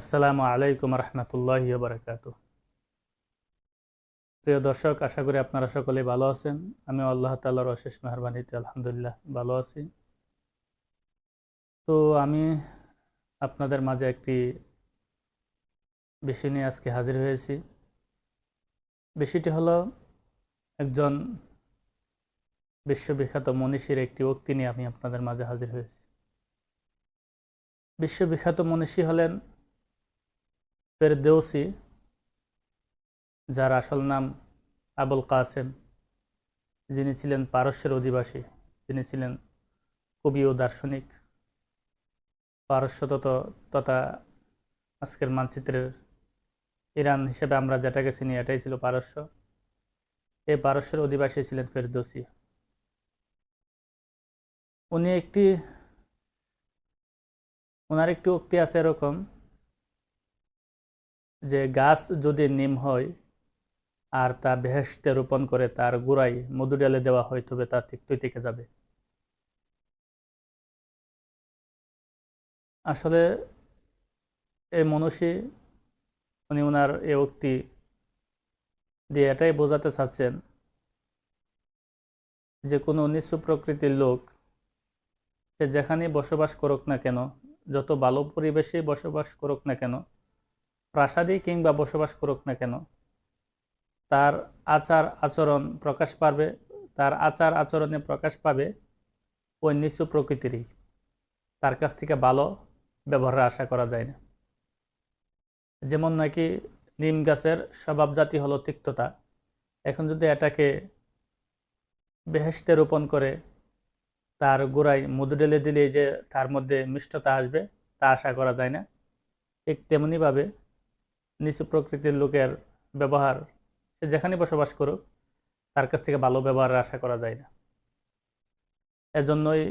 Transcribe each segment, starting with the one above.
আসসালামু আলাইকুম রহমতুল্লাহ বারকাত প্রিয় দর্শক, আশা করি আপনারা সকলে ভালো আছেন। আমি আল্লাহ তাল্লাহর অশেষ মেহরবানিতে আলহামদুলিল্লাহ ভালো আছি। তো আমি আপনাদের মাঝে একটি বিষয় নিয়ে আজকে হাজির হয়েছি। বিষয়টি হলো একজন বিশ্ববিখ্যাত মনীষীর একটি উক্তি নিয়ে আমি আপনাদের মাঝে হাজির হয়েছি। বিশ্ববিখ্যাত মনীষী হলেন ফেরদৌসি, যার আসল নাম আবুল কাসেম, যিনি ছিলেন পারস্যের অধিবাসী, তিনি ছিলেন কবি ও দার্শনিক। পারস্য তত, তথা আজকের মানচিত্রের ইরান হিসেবে আমরা যেটাকে চিনি এটাই ছিল পারস্য। এই পারস্যের অধিবাসী ছিলেন ফেরদৌসি। উনি একটি ওনার একটি উক্তি আছে এরকম যে গাছ যদি নিম হয় আর তা বেহেস্তে রোপণ করে তার গোড়ায় মধু ডালে দেওয়া হয়, তবে তা তিক্তই থেকে যাবে। আসলে এই মনীষী, উনি ওনার এই উক্তি দিয়ে এটাই বোঝাতে চাচ্ছেন যে কোনো নিঃস্ব প্রকৃতির লোক, সে যেখানেই বসবাস করুক না কেন, যত ভালো পরিবেশে বসবাস করুক না কেন প্রাসাদে কিংবা বসবাস করুক না কেন, তার আচার আচরণ প্রকাশ পাবে, তার আচার আচরণে প্রকাশ পাবে ওই নিচু প্রকৃতিরই। তার কাছ থেকে ভালো ব্যবহারের আশা করা যায় না। যেমন নাকি নিম গাছের স্বভাবজাতি হলো তিক্ততা। এখন যদি এটাকে বেহেস্তে রোপণ করে, তার গোড়ায় মধু ঢেলে দিলে যে তার মধ্যে মিষ্টতা আসবে, তা আশা করা যায় না। ঠিক তেমনিভাবে নিচু প্রকৃতির লোকের ব্যবহার, সে যেখানে বসবাস করুক, তার কাছ থেকে ভালো ব্যবহার আশা করা যায় না। এজন্যই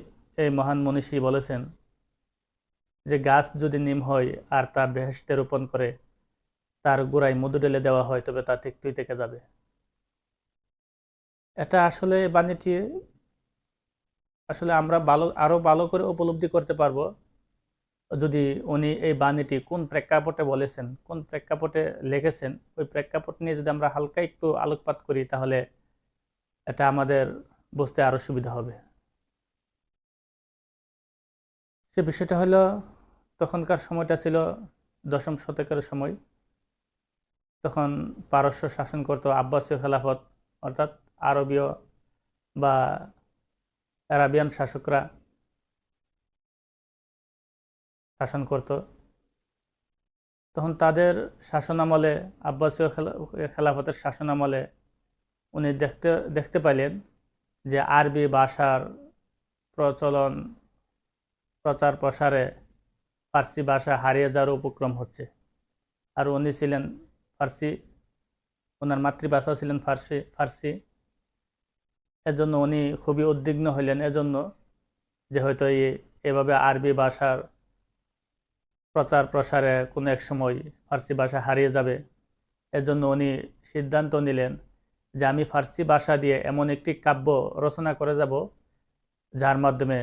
এই মহান মনীষী বলেছেন যে, গাছ যদি নিম হয় আর তা বেহেস্তে রোপণ করে, তার গোড়ায় মধু ঢেলে দেওয়া হয়, তবে তা তিক্তই থেকে যাবে। এটা আসলে বাণীটি, আসলে আমরা ভালো, আরও ভালো করে উপলব্ধি করতে পারব যদি উনি এই বাণীটি কোন প্রেক্ষাপটে বলেছেন, কোন প্রেক্ষাপটে লিখেছেন, ওই প্রেক্ষাপট নিয়ে যদি আমরা হালকা একটু আলোকপাত করি তাহলে এটা আমাদের বুঝতে আরও সুবিধা হবে। সে বিষয়টা হলো, তখনকার সময়টা ছিল দশম শতকের সময়। তখন পারস্য শাসন করত আব্বাসীয় খেলাফত, অর্থাৎ আরবীয় বা অ্যারাবিয়ান শাসকরা। শাসন করত। তখন তাদের শাসনামলে, আব্বাসীয় খেলাফতের শাসনামলে উনি দেখতে দেখতে পাইলেন যে আরবি ভাষার প্রচলন, প্রচার প্রসারে ফার্সি ভাষা হারিয়ে যাওয়ার উপক্রম হচ্ছে। আর উনি ছিলেন ফার্সি ওনার মাতৃভাষা ছিলেন ফার্সি ফার্সি। এজন্য উনি খুবই উদ্বিগ্ন হইলেন। এজন্য যে হয়তো এই, এভাবে আরবি ভাষার প্রচার প্রসারে কোনো এক সময় ফার্সি ভাষা হারিয়ে যাবে। এজন্য উনি সিদ্ধান্ত নিলেন যে আমি ফার্সি ভাষা দিয়ে এমন একটি কাব্য রচনা করে যাব, যার মাধ্যমে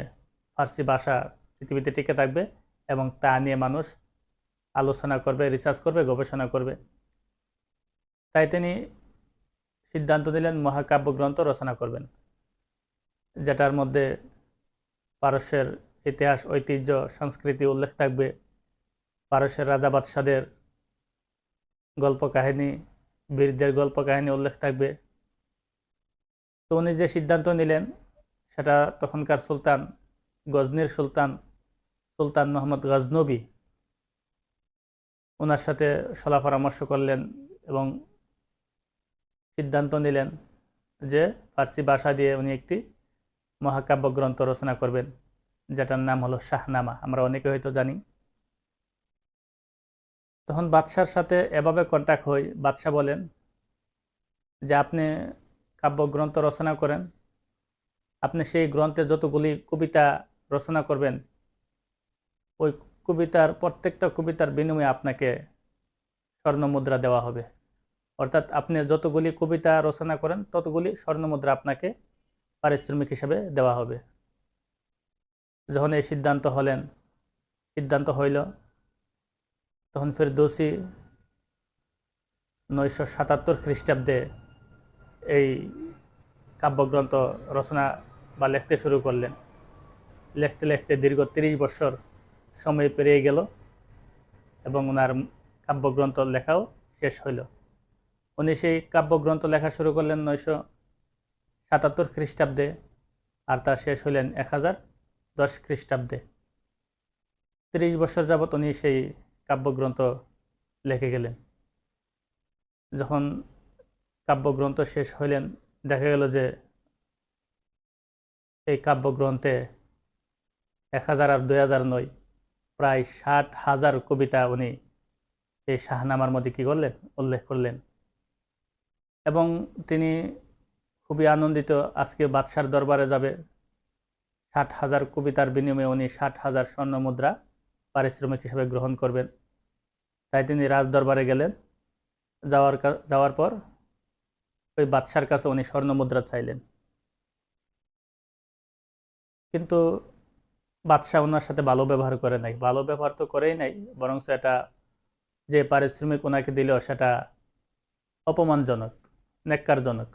ফার্সি ভাষা পৃথিবীতে টিকে থাকবে এবং তা নিয়ে মানুষ আলোচনা করবে রিসার্চ করবে, গবেষণা করবে। তাই তিনি সিদ্ধান্ত নিলেন মহাকাব্য গ্রন্থ রচনা করবেন, যেটার মধ্যে পারস্যের ইতিহাস, ঐতিহ্য, সংস্কৃতি উল্লেখ থাকবে। পারস্যের রাজা বাদশাদের গল্প কাহিনী বীরদের গল্প কাহিনী উল্লেখ থাকবে। তো উনি যে সিদ্ধান্ত নিলেন, সেটা তখনকার সুলতান, গজনির সুলতান সুলতান মোহাম্মদ গজনবী ওনার সাথে সলা পরামর্শ করলেন এবং সিদ্ধান্ত নিলেন যে ফার্সি ভাষা দিয়ে উনি একটি মহাকাব্য গ্রন্থ রচনা করবেন, যেটার নাম হলো শাহনামা। আমরা অনেকে হয়তো জানি। তখন বাদশার সাথে এভাবে কন্ট্যাক্ট হই বাদশাহ বলেন যে, আপনি কাব্যগ্রন্থ রচনা করেন। আপনি সেই গ্রন্থে যতগুলি কবিতা রচনা করবেন, ওই কবিতার প্রত্যেকটা কবিতার বিনিময়ে আপনাকে স্বর্ণমুদ্রা দেওয়া হবে। অর্থাৎ আপনি যতগুলি কবিতা রচনা করেন, ততগুলি স্বর্ণমুদ্রা আপনাকে পারিশ্রমিক হিসেবে দেওয়া হবে। যখন এই সিদ্ধান্ত হলেন, সিদ্ধান্ত হইল তখন ফেরদৌসি নয়শো সাতাত্তর খ্রিস্টাব্দে এই কাব্যগ্রন্থ রচনা বা লিখতে শুরু করলেন। লিখতে লিখতে দীর্ঘ তিরিশ বছর সময় পেরিয়ে গেল এবং ওনার কাব্যগ্রন্থ লেখাও শেষ হইল। উনি সেই কাব্যগ্রন্থ লেখা শুরু করলেন নয়শো সাতাত্তর খ্রিস্টাব্দে আর তা শেষ হইলেন এক হাজার দশ খ্রিস্টাব্দে। তিরিশ বছর যাবৎ উনি সেই কাব্যগ্রন্থ লিখে গেলেন। যখন কাব্যগ্রন্থ শেষ হইলেন, দেখা গেল যে এই কাব্যগ্রন্থে এক হাজার আর দুই হাজার নয়, প্রায় ষাট হাজার কবিতা উনি এই শাহনামার মধ্যে কী করলেন? উল্লেখ করলেন। এবং তিনি খুবই আনন্দিত, আজকে বাদশার দরবারে যাবে। ষাট হাজার কবিতার বিনিময়ে উনি ষাট হাজার স্বর্ণ মুদ্রা পারিশ্রমিক হিসেবে গ্রহণ করবেন। তাই তিনি রাজদরবারে গেলেন। যাওয়ার যাওয়ার পর ওই বাদশার কাছে উনি স্বর্ণ মুদ্রা চাইলেন। কিন্তু বাদশাহ ওনার সাথে ভালো ব্যবহার করে নাই। ভালো ব্যবহার তো করেই নাই বরং এটা যে পারিশ্রমিক ওনাকে দিল সেটা অপমানজনক নেককারজনক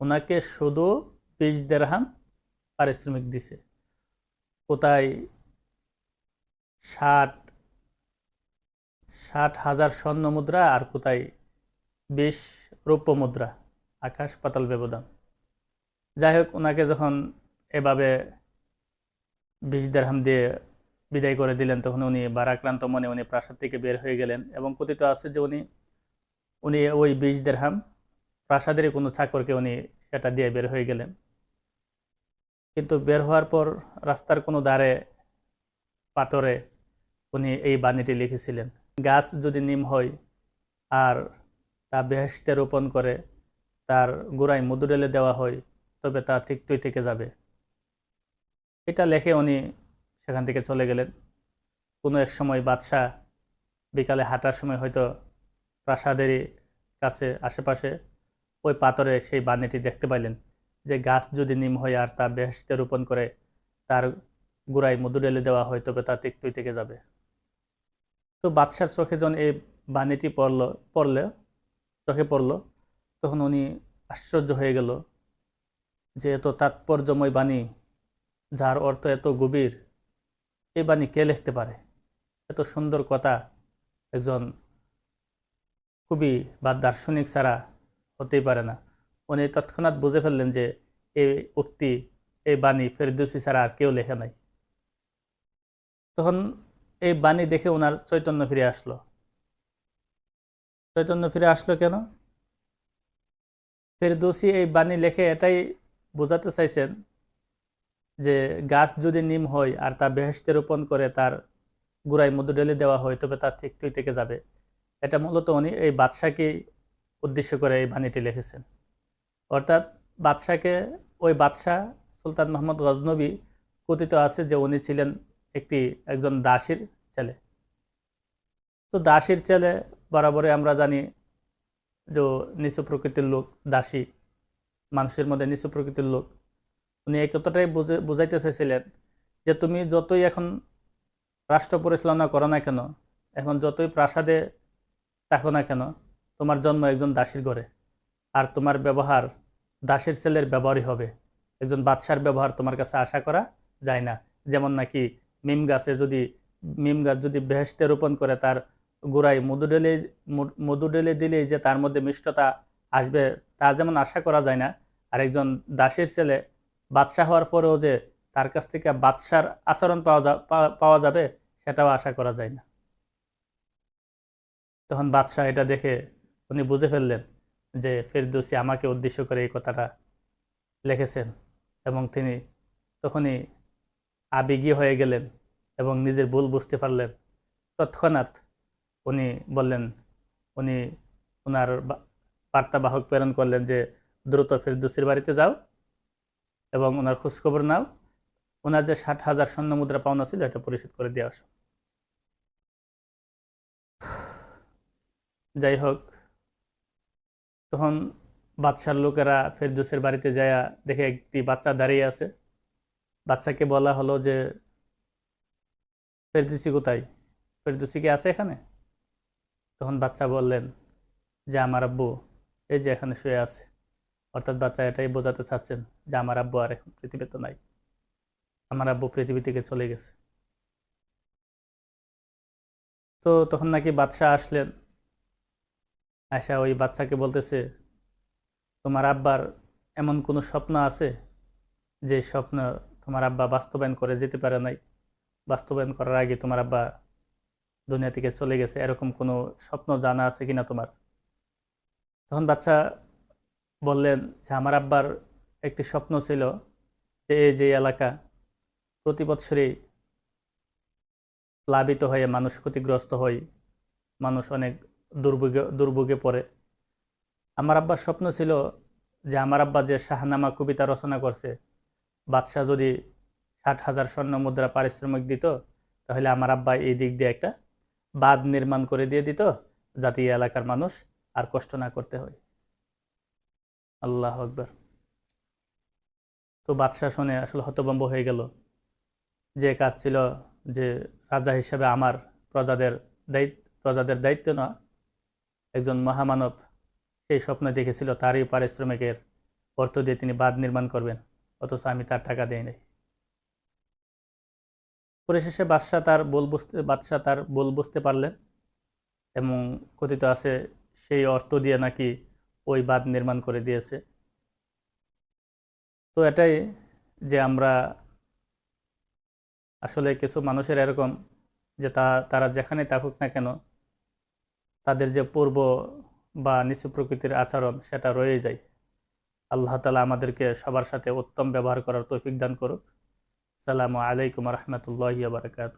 ওনাকে শুধু বিশ দেড়হাম পারিশ্রমিক দিছে। কোথায় ষাট ষাট হাজার স্বর্ণ মুদ্রা আর কোথায়? বিশ রৌপ্য মুদ্রা, আকাশ পাতাল ব্যবধান। যাই হোক, ওনাকে যখন এভাবে বিশ দেড়হাম দিয়ে বিদায় করে দিলেন, তখন উনি বারাক্রান্ত মনে উনি প্রাসাদ থেকে বের হয়ে গেলেন এবং কথিত আছে যে উনি উনি ওই বিশ দেড়হাম প্রাসাদেরই কোনো চাকরকে উনি সেটা দিয়ে বের হয়ে গেলেন। কিন্তু বের হওয়ার পর রাস্তার কোনো দ্বারে পাথরে উনি এই বাণীটি লিখেছিলেন। গাছ যদি নিম হয় আর তা বেহেস্তে রোপণ করে, তার গোড়ায় মধু ঢেলে দেওয়া হয়, তবে তা ঠিকই থেকে যাবে। এটা লেখে উনি সেখান থেকে চলে গেলেন। কোনো এক সময় বাদশাহ বিকালে হাঁটার সময় হয়তো প্রাসাদেরই কাছে আশেপাশে ওই পাথরে সেই বাণীটি দেখতে পাইলেন যে গাছ যদি নিম হয় আর তা বেহেস্তে রোপণ করে, তার গোড়ায় মধু ঢেলে দেওয়া হয়, তবে তা তিক্তই থেকে যাবে। তো বাদশার চোখে যখন এই বাণীটি পড়ল, পড়লে, চোখে পড়ল, তখন উনি আশ্চর্য হয়ে গেল যে এত তাৎপর্যময় বাণী, যার অর্থ এত গভীর, এই বাণী কে লিখতে পারে? এত সুন্দর কথা একজন খুবই বা দার্শনিক ছাড়া হতেই পারে না। উনি তৎক্ষণাৎ বুঝে ফেললেন যে এই উক্তি, এই বাণী ফেরদৌসি ছাড়া আর কেউ লেখে নাই। তখন এই বাণী দেখে ওনার চৈতন্য ফিরে আসলো। চৈতন্য ফিরে আসলো কেন? ফেরদৌসি এই বাণী লেখে এটাই বোঝাতে চাইছেন যে গাছ যদি নিম হয় আর তা বেহেস্তে রোপণ করে তার গুড়ায় মধু ঢেলে দেওয়া হয়, তবে তার ঠিক তুই থেকে যাবে। এটা মূলত উনি এই বাদশাকে উদ্দেশ্য করে এই বাণীটি লিখেছেন। অর্থাৎ বাদশাকে, ওই বাদশাহ সুলতান মোহাম্মদ গজনবী কথিত আছে যে উনি ছিলেন একটি একজন দাসীর ছেলে। তো দাসীর ছেলে বরাবরই আমরা জানি যে নিচু প্রকৃতির লোক, দাসী, মানুষের মধ্যে নিচু প্রকৃতির লোক। উনি এই কথাটাই বুঝাইতে চাইছিলেন যে তুমি যতই এখন রাষ্ট্র পরিচালনা করো না কেন, এখন যতই প্রাসাদে থাকো না কেন, তোমার জন্ম একজন দাসীর ঘরে। আর তোমার ব্যবহার দাসের ছেলের ব্যবহারই হবে। একজন বাদশার ব্যবহার তোমার কাছে আশা করা যায় না। যেমন নাকি মিম গাছে যদি মিম গাছ যদি বেহেস্তে রোপণ করে তার গোড়ায় মধু ঢেলে মধু ঢেলে দিলেই যে তার মধ্যে মিষ্টতা আসবে তা যেমন আশা করা যায় না। আর একজন দাসের ছেলে বাদশাহ হওয়ার পরেও যে তার কাছ থেকে বাদশার আচরণ পাওয়া পাওয়া যাবে সেটাও আশা করা যায় না। তখন বাদশাহ এটা দেখে উনি বুঝে ফেললেন যে ফেরদৌসি আমাকে উদ্দেশ্য করে এই কথাটা লিখেছেন এবং তিনি তখনই আবেগী হয়ে গেলেন এবং নিজের ভুল বুঝতে পারলেন। তৎক্ষণাৎ উনি বললেন, উনি ওনার বার্তাবাহক প্রেরণ করলেন যে, দ্রুত ফেরদৌসির বাড়িতে যাও এবং ওনার খোঁজখবর নাও। ওনার যে ষাট হাজার স্বর্ণ মুদ্রা পাওনা ছিল, এটা পরিশোধ করে দিয়ে আসো। যাই হোক, তখন বাচ্চার লোকেরা ফেরদৌসের বাড়িতে যায় দেখে একটি বাচ্চা দাঁড়িয়ে আছে। বাচ্চাকে বলা হলো যে, ফেরদৌসি কোথায়? ফেরদৌসি কি আছে এখানে? তখন বাচ্চা বললেন, যে আমার আব্বু, এই যে এখানে শুয়ে আছে। অর্থাৎ বাচ্চা এটাই বোঝাতে চাচ্ছেন যে, আমার আব্বু আর এখন পৃথিবীতে নাই। আমার আব্বু পৃথিবী থেকে চলে গেছে। তো তখন নাকি বাদশাহ আসলেন। আশা ওই বাচ্চাকে বলতেছে, তোমার আব্বার এমন কোনো স্বপ্ন আছে, যে স্বপ্ন তোমার আব্বা বাস্তবায়ন করে যেতে পারে নাই। বাস্তবায়ন করার আগে তোমার আব্বা দুনিয়া থেকে চলে গেছে, এরকম কোনো স্বপ্ন জানা আছে কিনা তোমার? তখন বাচ্চা বললেন যে, আমার আব্বার একটি স্বপ্ন ছিল যে এই যে এলাকা প্রতি বৎসরই প্লাবিত হয়ে, মানুষ ক্ষতিগ্রস্ত হয় মানুষ অনেক দুর্ভোগে দুর্ভোগে পড়ে। আমার আব্বার স্বপ্ন ছিল যে, আমার আব্বা যে শাহনামা কবিতা রচনা করছে বাদশাহ যদি ষাট হাজার স্বর্ণ মুদ্রা পারিশ্রমিক দিত, তাহলে আমার আব্বা এই দিক দিয়ে একটা বাঁধ নির্মাণ করে দিয়ে দিত এই এলাকার মানুষ আর কষ্ট না করতে হয়। আল্লাহ আকবর। তো বাদশাহ শুনে আসলে হতভম্ব হয়ে গেল। যে কাজ ছিল যে রাজা হিসেবে আমার প্রজাদের দায়িত্ব প্রজাদের দায়িত্ব না, একজন মহামানব সেই স্বপ্ন দেখেছিল তারই পারিশ্রমিকের অর্থ দিয়ে তিনি বাঁধ নির্মাণ করবেন। অথচ আমি তার টাকা দিই নাই। পরিশেষে বাদশাহ তার বল বুঝতে বাদশাহ তার বল বুঝতে পারলেন এবং কথিত আছে সেই অর্থ দিয়ে নাকি ওই বাঁধ নির্মাণ করে দিয়েছে। তো এটাই যে আমরা আসলে কিছু মানুষের এরকম যে তা, তারা যেখানে থাকুক না কেন, তাদের যে পূর্ব বা নিচু প্রকৃতির আচরণ সেটা রয়ে যায়। আল্লাহ তালা আমাদেরকে সবার সাথে উত্তম ব্যবহার করার তৌফিক দান করুক। সালামু আলাইকুম রহমতুল্লাহ বারকাত